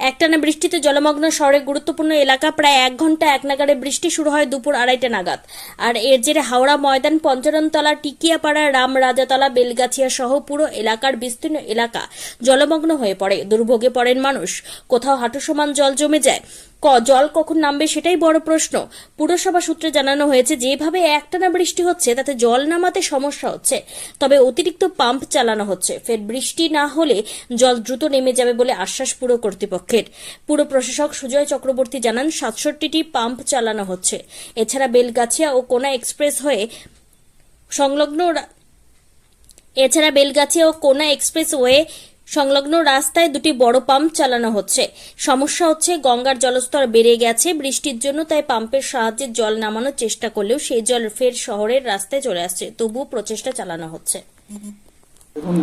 একটানা বৃষ্টিতে জলমগ্ন শহরের গুরুত্বপূর্ণ এলাকা প্রায় এক ঘণ্টা এক নাগারে বৃষ্টি শুরু হয় দুপুর আড়াইটা নাগাদ। আর এর জেরে হাওড়া ময়দান পঞ্চাননতলা টিকিয়াপাড়া, রাম রাজাতলা, বেলগাছিয়া সহ পুরো এলাকার বিস্তীর্ণ এলাকা জলমগ্ন হয়ে পড়ে। দুর্ভোগে পড়েন মানুষ। কোথাও হাঁটু সমান জল জমে যায় ক, জল কখন নামবে সেটাই বড় প্রশ্ন। পুরসভা সূত্রে জানানো হয়েছে যেভাবে একটানা বৃষ্টি হচ্ছে, তাতে জল নামাতে সমস্যা হচ্ছে। তবে অতিরিক্ত পাম্প চালানো হচ্ছে। ফের বৃষ্টি না হলে জল দ্রুত নেমে যাবে বলে আশ্বাস পুর কর্তৃপক্ষের। পুর প্রশাসক সুজয় চক্রবর্তী জানান, সাতষট্টিটি পাম্প চালানো হচ্ছে। এছাড়া বেলগাছিয়া ও কোনা এক্সপ্রেস হয়ে সংলগ্ন এছাড়া বেলগাছিয়া ও কোনা এক্সপ্রেস ওয়ে সংলগ্ন রাস্তায় দুটি বড় পাম্প চালানো হচ্ছে। সমস্যা হচ্ছে গঙ্গার জলস্তর বেড়ে গেছে, বৃষ্টির জন্য তাই পাম্পের সাহায্যে জল নামানোর চেষ্টা করলেও সেই জল ফের শহরের রাস্তায় চলে আসছে, তবুও প্রচেষ্টা চালানো হচ্ছে। দেখুন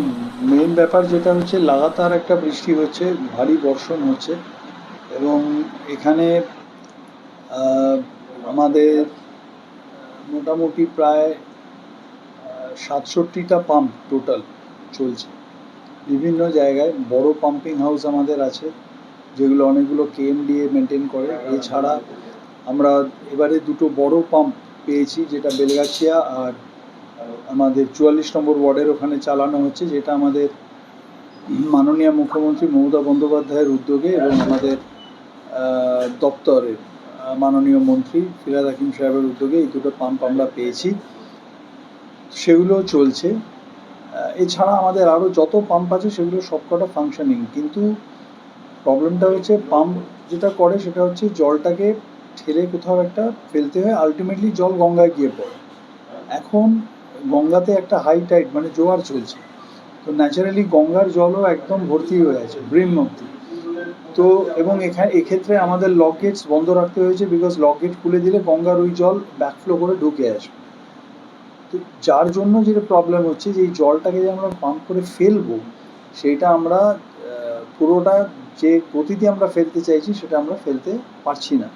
মেইন ব্যাপার যেটা হচ্ছে, লাগাতার একটা বৃষ্টি হচ্ছে, ভারী বর্ষণ হচ্ছে এবং এখানে আমাদের মোটামুটি প্রায় সাতষট্টিটা পাম্প টোটাল চলছে। বিভিন্ন জায়গায় বড় পাম্পিং হাউস আমাদের আছে, যেগুলো অনেকগুলো কেএমডিএ মেনটেন করে। এছাড়া আমরা এবারে দুটো বড় পাম্প পেয়েছি, যেটা বেলগাছিয়া আর আমাদের চুয়াল্লিশ নম্বর ওয়ার্ডের ওখানে চালানো হচ্ছে, যেটা আমাদের মাননীয় মুখ্যমন্ত্রী মমতা বন্দ্যোপাধ্যায়ের উদ্যোগে এবং আমাদের দপ্তরের মাননীয় মন্ত্রী ফিরাদ হাকিম সাহেবের উদ্যোগে এই দুটো পাম্প আমরা পেয়েছি। সেগুলো চলছে। এছাড়া আমাদের আরও যত পাম্প আছে সেগুলো সবকটা ফাংশনিং কিন্তু প্রবলেমটা হচ্ছে পাম্প যেটা করে সেটা হচ্ছে জলটাকে ঠেলে কোথাও একটা ফেলতে হয় আলটিমেটলি জল গঙ্গায় গিয়ে পড়ে। এখন গঙ্গাতে একটা হাই টাইড মানে জোয়ার চলছে। তো ন্যাচারালি গঙ্গার জলও একদম ভর্তি হয়ে আছে, ব্রিম অব্দি। তো এবং এখানে এক্ষেত্রে আমাদের লক গেটস বন্ধ রাখতে হয়েছে বিকজ লক গেট খুলে দিলে গঙ্গার ওই জল ব্যাকফ্লো করে ঢুকে আসবে। তো যার জন্য যেটা প্রবলেম হচ্ছে যে এই জলটাকে যে আমরা পাম্প করে ফেলব সেইটা আমরা পুরোটা যে গতিতে আমরা ফেলতে চাইছি সেটা আমরা ফেলতে পারছি না।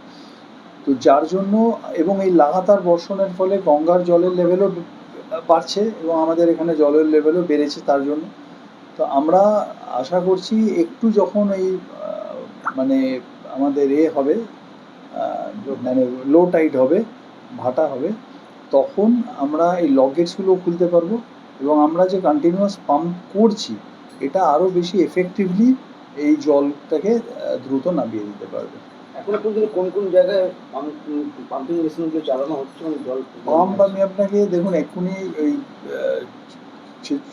তো যার জন্য, এবং এই লাগাতার বর্ষণের ফলে গঙ্গার জলের লেভেলও বাড়ছে এবং আমাদের এখানে জলের লেভেলও বেড়েছে তার জন্য। তো আমরা আশা করছি একটু যখন এই মানে আমাদের এ হবে মানে লো টাইড হবে, ভাটা হবে তখন আমরা এই লগেটসগুলো খুলতে পারব এবং আমরা যে কন্টিনিউয়াস পাম্প করছি এটা আরও বেশি এফেক্টিভলি এই জলটাকে দ্রুত নামিয়ে দিতে পারবে। এখনও পর্যন্ত কোন কোন জায়গায় পাম্পিং মেশিনগুলো চালানো হচ্ছে মানে জল পাম্প আমি আপনাকে দেখুন এক্ষুনি ওই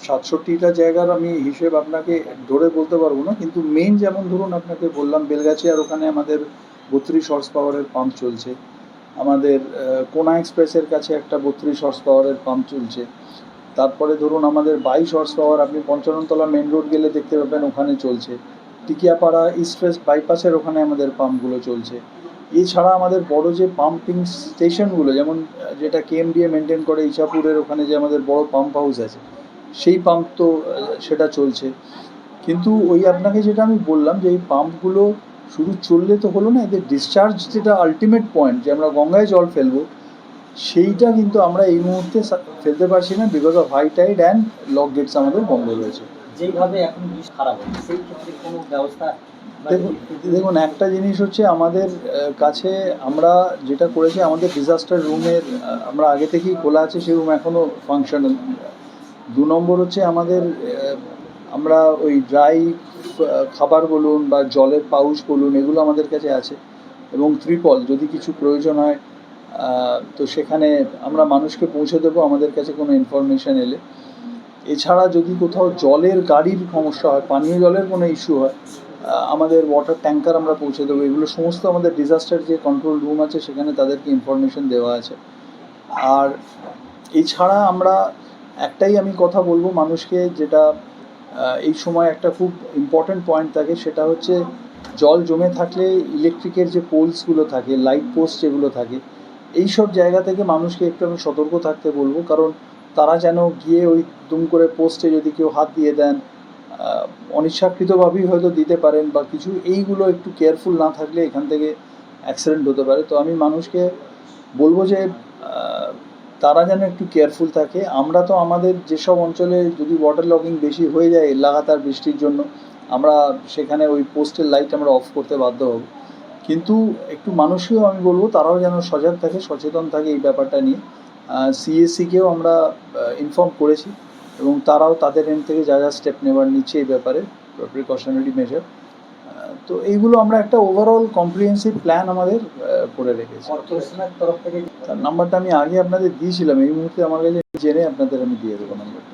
সাতষট্টিটা জায়গার আমি হিসেব আপনাকে ধরে বলতে পারব না কিন্তু মেইন যেমন ধরুন আপনাকে বললাম বেলগাছিয়ার ওখানে আমাদের বত্রিশ হর্স পাওয়ারের পাম্প চলছে। আমাদের কোনা এক্সপ্রেসের কাছে একটা বত্রিশ হর্স পাওয়ারের পাম্প চলছে। তারপরে ধরুন আমাদের বাইশ হর্স পাওয়ার আপনি পঞ্চাননতলা মেন রোড গেলে দেখতে পাবেন ওখানে চলছে। টিকিয়াপাড়া ইস্ট ওয়েস্ট বাইপাসের ওখানে আমাদের পাম্পগুলো চলছে। এছাড়া আমাদের বড় যে পাম্পিং স্টেশনগুলো যেমন যেটা কেএমডিএ মেনটেন করে ইছাপুরের ওখানে যে আমাদের বড় পাম্প হাউস আছে, সেই পাম্প তো সেটা চলছে। কিন্তু ওই আপনাকে যেটা আমি বললাম যে এই পাম্পগুলো শুধু চললে তো হলো না এদের ডিসচার্জ যেটা আলটিমেট পয়েন্ট যে আমরা গঙ্গায় জল ফেলব সেইটা কিন্তু আমরা এই মুহূর্তে ফেলতে পারছি না because of high tide and lock gates আমাদের বন্ধ রয়েছে। যেইভাবে এখন খারাপ সেই ক্ষেত্রে কোনো ব্যবস্থা দেখুন দেখুন একটা জিনিস হচ্ছে আমাদের কাছে আমরা যেটা করেছি আমাদের ডিজাস্টার রুমের আমরা আগে থেকেই খোলা আছে সেই রুম এখনও ফাংশন দু নম্বর হচ্ছে আমাদের আমরা ওই ড্রাই খাবার বলুন বা জলের পাউচ বলুন, এগুলো আমাদের কাছে আছে। এবং ত্রিপল, যদি কিছু প্রয়োজন হয় তো সেখানে আমরা মানুষকে পৌঁছে দেবো, আমাদের কাছে কোনো ইনফরমেশন এলে। এছাড়া যদি কোথাও জলের গাড়ির সমস্যা হয়, পানীয় জলের কোনো ইস্যু হয় আমাদের ওয়াটার ট্যাঙ্কার আমরা পৌঁছে দেবো। এগুলো সমস্ত আমাদের ডিজাস্টার যে কন্ট্রোল রুম আছে, সেখানে তাদেরকে ইনফরমেশন দেওয়া আছে। আর এছাড়া আমরা একটাই আমি কথা বলব মানুষকে, যেটা এই সময় একটা খুব ইম্পর্ট্যান্ট পয়েন্ট থাকে, সেটা হচ্ছে জল জমে থাকলে ইলেকট্রিকের যে পোলসগুলো থাকে লাইট পোস্ট যেগুলো থাকে এই সব জায়গা থেকে মানুষকে একটু আমি সতর্ক থাকতে বলব। কারণ তারা যেন গিয়ে ওই দুম করে পোস্টে যদি কেউ হাত দিয়ে দেন অনিচ্ছাকৃতভাবেই হয়তো দিতে পারেন বা কিছু, এইগুলো একটু কেয়ারফুল না থাকলে এখান থেকে অ্যাক্সিডেন্ট হতে পারে। তো আমি মানুষকে বলব যে তারা যেন একটু কেয়ারফুল থাকে। আমরা তো আমাদের যেসব অঞ্চলে যদি ওয়াটার লগিং বেশি হয়ে যায় লাগাতার বৃষ্টির জন্য, আমরা সেখানে ওই পোস্টের লাইট আমরা অফ করতে বাধ্য হব। কিন্তু একটু মানুষকেও আমি বলব, তারাও যেন সজাগ থাকে, সচেতন থাকে এই ব্যাপারটা নিয়ে। সিএসসিকেও আমরা ইনফর্ম করেছি এবং তারাও তাদের এন্ড থেকে যা যা স্টেপ নেওয়ার নিচ্ছে এই ব্যাপারে প্রিকশনারি মেজার তো এইগুলো আমরা একটা ওভারঅল কম্প্রিহেন্সিভ প্ল্যান আমাদের করে রেখেছি। কর্পোরেশনের তরফ থেকে তার নাম্বারটা আমি আগে আপনাদের দিয়েছিলাম এই মুহূর্তে আমার কাছে জেনে আপনাদের আমি দিয়ে দেবো নাম্বারটা